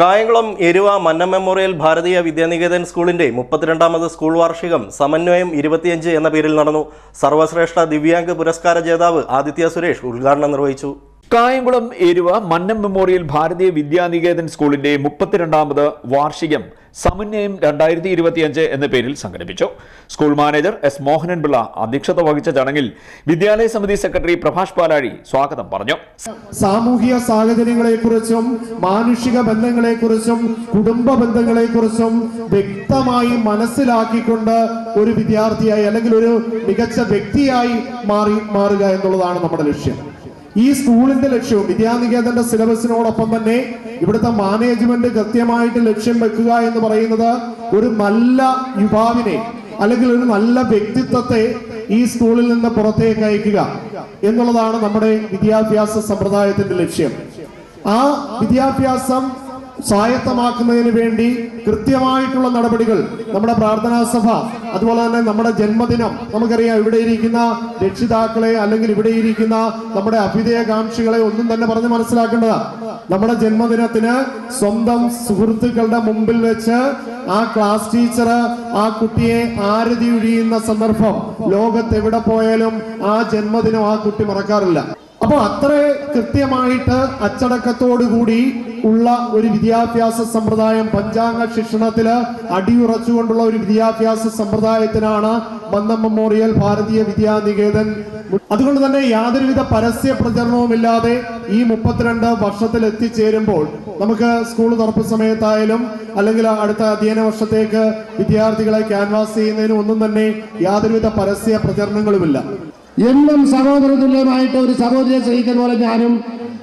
കായംകുളം എരുവ മന്ന മെമ്മോറിയൽ ഭാരതീയ വിദ്യാനികേതൻ സ്കൂളിന്റെ മുപ്പത്തിരണ്ടാമത് സ്കൂൾ വാർഷികം സമന്വയം ഇരുപത്തിയഞ്ച് എന്ന പേരിൽ നടന്നു. സർവശ്രേഷ്ഠ ദിവ്യാംഗ് പുരസ്കാര ജേതാവ് ആദിത്യ സുരേഷ് ഉദ്ഘാടനം നിർവഹിച്ചു. കായംകുളം എരുവ മന്നം മെമ്മോറിയൽ ഭാരതീയ വിദ്യാനികേതൻ സ്കൂളിന്റെ മുപ്പത്തിരണ്ടാമത് വാർഷികം സമന്വയം രണ്ടായിരത്തി ഇരുപത്തിയഞ്ച് എന്ന പേരിൽ സംഘടിപ്പിച്ചു. സ്കൂൾ മാനേജർ എസ് മോഹനൻപിള്ള അധ്യക്ഷത വഹിച്ച ചടങ്ങിൽ വിദ്യാലയ സമിതി സെക്രട്ടറി പ്രഭാഷ് പാലാഴി സ്വാഗതം പറഞ്ഞു. സാമൂഹിക സാഹചര്യങ്ങളെക്കുറിച്ചും മാനുഷിക ബന്ധങ്ങളെക്കുറിച്ചും കുടുംബ ബന്ധങ്ങളെക്കുറിച്ചും വ്യക്തമായി മനസ്സിലാക്കിക്കൊണ്ട് ഒരു വിദ്യാർത്ഥിയായി അല്ലെങ്കിൽ ഒരു മികച്ച വ്യക്തിയായി മാറി മാറുക എന്നുള്ളതാണ് നമ്മുടെ ലക്ഷ്യം. ഈ സ്കൂളിന്റെ ലക്ഷ്യവും വിദ്യാനികേതന്റെ സിലബസിനോടൊപ്പം തന്നെ ഇവിടുത്തെ മാനേജ്മെന്റ് കൃത്യമായിട്ട് ലക്ഷ്യം വെക്കുക എന്ന് പറയുന്നത് ഒരു നല്ല യുവാവിനെ അല്ലെങ്കിൽ ഒരു നല്ല വ്യക്തിത്വത്തെ ഈ സ്കൂളിൽ നിന്ന് പുറത്തേക്ക് അയക്കുക എന്നുള്ളതാണ് നമ്മുടെ വിദ്യാഭ്യാസ സമ്പ്രദായത്തിന്റെ ലക്ഷ്യം. ആ വിദ്യാഭ്യാസം സ്വായത്തമാക്കുന്നതിന് വേണ്ടി കൃത്യമായിട്ടുള്ള നടപടികൾ നമ്മുടെ പ്രാർത്ഥനാ സഭ അതുപോലെ തന്നെ നമ്മുടെ ജന്മദിനം നമുക്കറിയാം ഇവിടെ ഇരിക്കുന്ന രക്ഷിതാക്കളെ അല്ലെങ്കിൽ ഇവിടെ ഇരിക്കുന്ന നമ്മുടെ അഭിതയകാംക്ഷികളെ ഒന്നും തന്നെ പറഞ്ഞ് മനസ്സിലാക്കേണ്ടതാ. നമ്മുടെ ജന്മദിനത്തിന് സ്വന്തം സുഹൃത്തുക്കളുടെ മുമ്പിൽ വെച്ച് ആ ക്ലാസ് ടീച്ചർ ആ കുട്ടിയെ ആരതി ഒഴിയുന്ന സന്ദർഭം ലോകത്ത് എവിടെ പോയാലും ആ ജന്മദിനം ആ കുട്ടി മറക്കാറില്ല. അപ്പൊ അത്ര കൃത്യമായിട്ട് അച്ചടക്കത്തോടുകൂടി ഉള്ള ഒരു വിദ്യാഭ്യാസ സമ്പ്രദായം പഞ്ചാംഗ ശിക്ഷണത്തിൽ അടിയുറച്ചുകൊണ്ടുള്ള ഒരു വിദ്യാഭ്യാസ സമ്പ്രദായത്തിനാണ് മന്നം മെമ്മോറിയൽ ഭാരതീയ വിദ്യാനികേതൻ. അതുകൊണ്ട് തന്നെ യാതൊരുവിധ പരസ്യ പ്രചരണവുമില്ലാതെ ഈ മുപ്പത്തിരണ്ട് വർഷത്തിൽ എത്തിച്ചേരുമ്പോൾ നമുക്ക് സ്കൂൾ തുറപ്പ് സമയത്തായാലും അല്ലെങ്കിൽ അടുത്ത അധ്യയന വർഷത്തേക്ക് വിദ്യാർത്ഥികളെ ക്യാൻവാസ് ചെയ്യുന്നതിനും ഒന്നും തന്നെ യാതൊരുവിധ പരസ്യ പ്രചരണങ്ങളുമില്ല. എന്നും സഹോദര തുല്യമായിട്ട് ഒരു സഹോദരിയെ സ്നേഹിക്കുന്ന പോലെ ഞാനും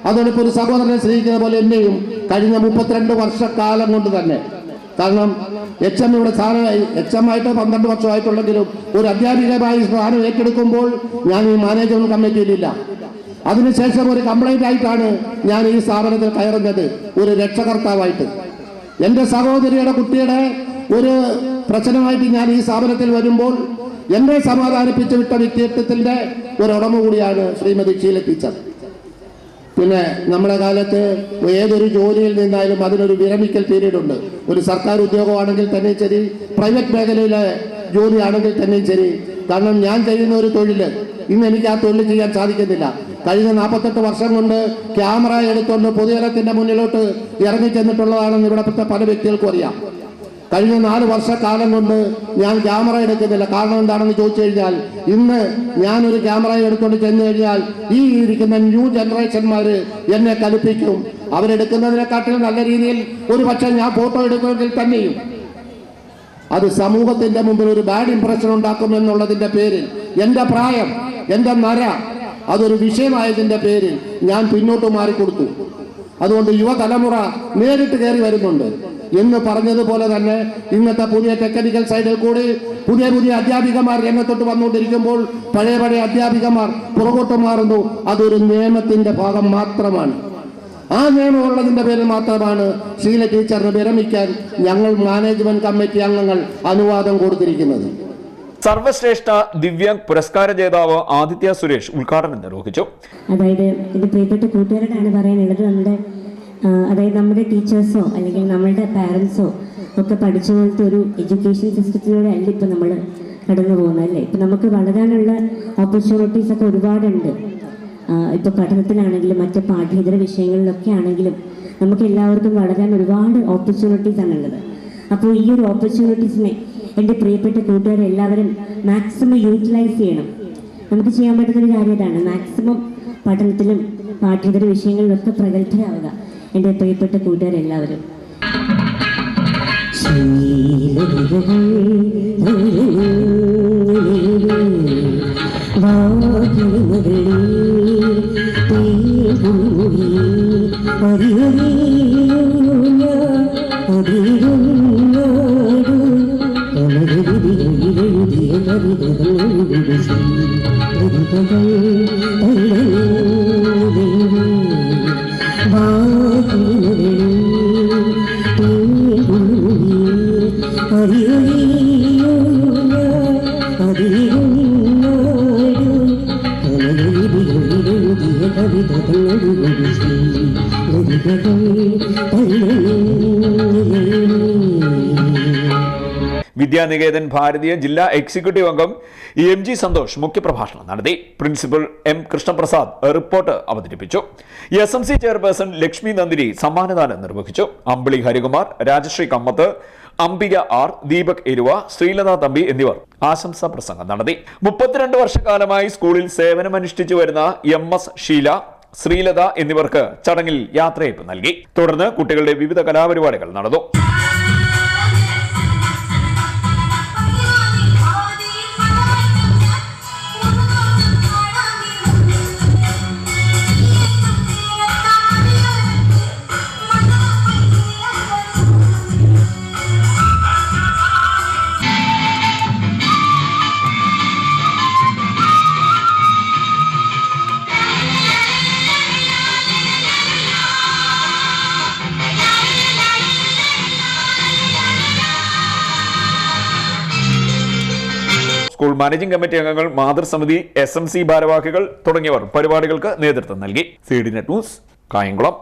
അതോടൊപ്പം ഒരു സഹോദരനെ സ്നേഹിക്കുന്ന പോലെ എന്നെയും കഴിഞ്ഞ മുപ്പത്തിരണ്ട് വർഷക്കാലം കൊണ്ട് തന്നെ. കാരണം എച്ച് എം ഇവിടെ സ്ഥാനമായി എച്ച് എം ആയിട്ട് പന്ത്രണ്ട് വർഷമായിട്ടുള്ളെങ്കിലും ഒരു അധ്യാപികമായി സ്ഥാനം ഏറ്റെടുക്കുമ്പോൾ ഞാൻ ഈ മാനേജ്മെന്റ് കമ്മിറ്റിയിലില്ല അതിനുശേഷം ഒരു കംപ്ലൈന്റ് ആയിട്ടാണ് ഞാൻ ഈ സ്ഥാപനത്തിൽ കയറുന്നത് ഒരു രക്ഷകർത്താവായിട്ട്. എന്റെ സഹോദരിയുടെ കുട്ടിയുടെ ഒരു പ്രശ്നമായിട്ട് ഞാൻ ഈ സ്ഥാപനത്തിൽ വരുമ്പോൾ എന്നെ സമാധാനിപ്പിച്ചു വിട്ട വ്യക്തിത്വത്തിന്റെ ഒരു ഉടമ കൂടിയാണ് ശ്രീമതി ഷീല ടീച്ചർ പിന്നെ നമ്മുടെ കാലത്ത് ഏതൊരു ജോലിയിൽ നിന്നായാലും അതിനൊരു വിരമിക്കൽ പീരീഡ് ഉണ്ട് ഒരു സർക്കാർ ഉദ്യോഗമാണെങ്കിൽ തന്നെ ശരി പ്രൈവറ്റ് മേഖലയിലെ ജോലിയാണെങ്കിൽ തന്നെയും ശരി. കാരണം ഞാൻ ചെയ്യുന്ന ഒരു തൊഴിൽ ഇന്ന് എനിക്ക് ആ തൊഴിൽ ചെയ്യാൻ സാധിക്കുന്നില്ല. കഴിഞ്ഞ നാൽപ്പത്തെട്ട് വർഷം കൊണ്ട് ക്യാമറ എടുത്തുകൊണ്ട് പൊതുജനത്തിന്റെ മുന്നിലോട്ട് ഇറങ്ങി ചെന്നിട്ടുള്ളതാണെന്ന് ഇവിടത്തെ പല വ്യക്തികൾക്കും അറിയാം. കഴിഞ്ഞ നാല് വർഷക്കാലം കൊണ്ട് ഞാൻ ക്യാമറ എടുക്കുന്നില്ല. കാരണം എന്താണെന്ന് ചോദിച്ചു കഴിഞ്ഞാൽ ഇന്ന് ഞാനൊരു ക്യാമറ എടുത്തുകൊണ്ട് ചെന്ന് കഴിഞ്ഞാൽ ഈ ഇരിക്കുന്ന ന്യൂ ജനറേഷന്മാർ എന്നെ കലിപ്പിക്കും. അവരെടുക്കുന്നതിനെക്കാട്ടിലും നല്ല രീതിയിൽ ഒരു പക്ഷേ ഞാൻ ഫോട്ടോ എടുക്കുമെങ്കിൽ തന്നെയും. അത് സമൂഹത്തിന്റെ മുമ്പിൽ ഒരു ബാഡ് ഇംപ്രഷൻ ഉണ്ടാക്കും എന്നുള്ളതിന്റെ പേരിൽ. എന്റെ പ്രായം എന്റെ നര അതൊരു വിഷയമായതിന്റെ പേരിൽ ഞാൻ പിന്നോട്ട് മാറിക്കൊടുത്തു. അതുകൊണ്ട് യുവതലമുറ നേരിട്ട് കയറി വരുന്നുണ്ട്. എന്ന് പറഞ്ഞതുപോലെ തന്നെ ഇന്നത്തെ പുതിയ ടെക്നിക്കൽ സൈഡിൽ കൂടി പുതിയ പുതിയ അധ്യാപികമാർ രംഗത്തോട്ട് വന്നുകൊണ്ടിരിക്കുമ്പോൾ പഴയ പഴയ അധ്യാപികമാർ പുറകോട്ട് മാറുന്നു. അതൊരു നിയമത്തിന്റെ ഭാഗം മാത്രമാണ്. ആ നിയമമുള്ളതിന്റെ പേരിൽ മാത്രമാണ് ശീല ടീച്ചറിന് വിരമിക്കാൻ ഞങ്ങൾ മാനേജ്മെന്റ് കമ്മിറ്റി അംഗങ്ങൾ അനുവാദം കൊടുത്തിരിക്കുന്നത്. സർവശ്രേഷ്ഠ ദിവ്യാംഗ് പുരസ്കാര ജേതാവ് ആദിത്യ സുരേഷ് ഉദ്ഘാടനം നിർവഹിച്ചു. അതായത് ഇത് പ്രിയപ്പെട്ട കൂട്ടുകാരോടാണ് പറയാനുള്ളത്. നമ്മുടെ അതായത് നമ്മുടെ ടീച്ചേഴ്സോ അല്ലെങ്കിൽ നമ്മളുടെ പാരൻസോ ഒക്കെ പഠിച്ച പോലത്തെ ഒരു എഡ്യൂക്കേഷൻ സിസ്റ്റത്തിലൂടെ അല്ല ഇപ്പം നമ്മൾ കടന്നു പോകുന്നത് അല്ലേ? ഇപ്പം നമുക്ക് വളരാനുള്ള ഓപ്പർച്യൂണിറ്റീസ് ഒക്കെ ഒരുപാടുണ്ട്. ഇപ്പോൾ പഠനത്തിലാണെങ്കിലും മറ്റ് പാഠ്യേതര വിഷയങ്ങളിലൊക്കെ ആണെങ്കിലും നമുക്ക് എല്ലാവർക്കും വളരാൻ ഒരുപാട് ഓപ്പർച്യൂണിറ്റീസ് ആണുള്ളത് അപ്പോൾ ഈ ഒരു ഓപ്പർച്യൂണിറ്റീസിനെ എന്റെ പ്രിയപ്പെട്ട കൂട്ടുകാരെ എല്ലാവരും മാക്സിമം യൂട്ടിലൈസ് ചെയ്യണം. നമുക്ക് ചെയ്യാൻ പറ്റുന്ന ഒരു കാര്യം മാക്സിമം പഠനത്തിലും പാഠ്യേതര വിഷയങ്ങളിലൊക്കെ പ്രഗത്ഭരാവുക. എന്റെ പ്രിയപ്പെട്ട കൂട്ടുകാരെല്ലാവരും. കവിതകൾ വിദ്യാനികേതൻ ഭാരതീയ ജില്ലാ എക്സിക്യൂട്ടീവ് അംഗം എം ജി സന്തോഷ് മുഖ്യപ്രഭാഷണം നടത്തി. പ്രിൻസിപ്പൽ എം കൃഷ്ണപ്രസാദ് റിപ്പോർട്ട് അവതരിപ്പിച്ചു. S M C chairperson Lakshmi Nandini സമ്മാനദാനം നിർവഹിച്ചു. അമ്പിളി ഹരികുമാർ രാജശ്രീ കമ്മത്ത് അംബിക ആർ ദീപക് എരുവ ശ്രീലത തമ്പി എന്നിവർ ആശംസാ പ്രസംഗം നടത്തി. മുപ്പത്തിരണ്ട് വർഷക്കാലമായി സ്കൂളിൽ സേവനമനുഷ്ഠിച്ചു വരുന്ന എം എസ് ഷീല ശ്രീലത എന്നിവർക്ക് ചടങ്ങിൽ യാത്രയയപ്പ് നൽകി. തുടർന്ന് കുട്ടികളുടെ വിവിധ കലാപരിപാടികൾ നടന്നു. സ്കൂൾ മാനേജിംഗ് കമ്മിറ്റി അംഗങ്ങൾ മാതൃസമിതി എസ് ഭാരവാഹികൾ തുടങ്ങിയവർ പരിപാടികൾക്ക് നേതൃത്വം നൽകി. C D net news Kayamkulam.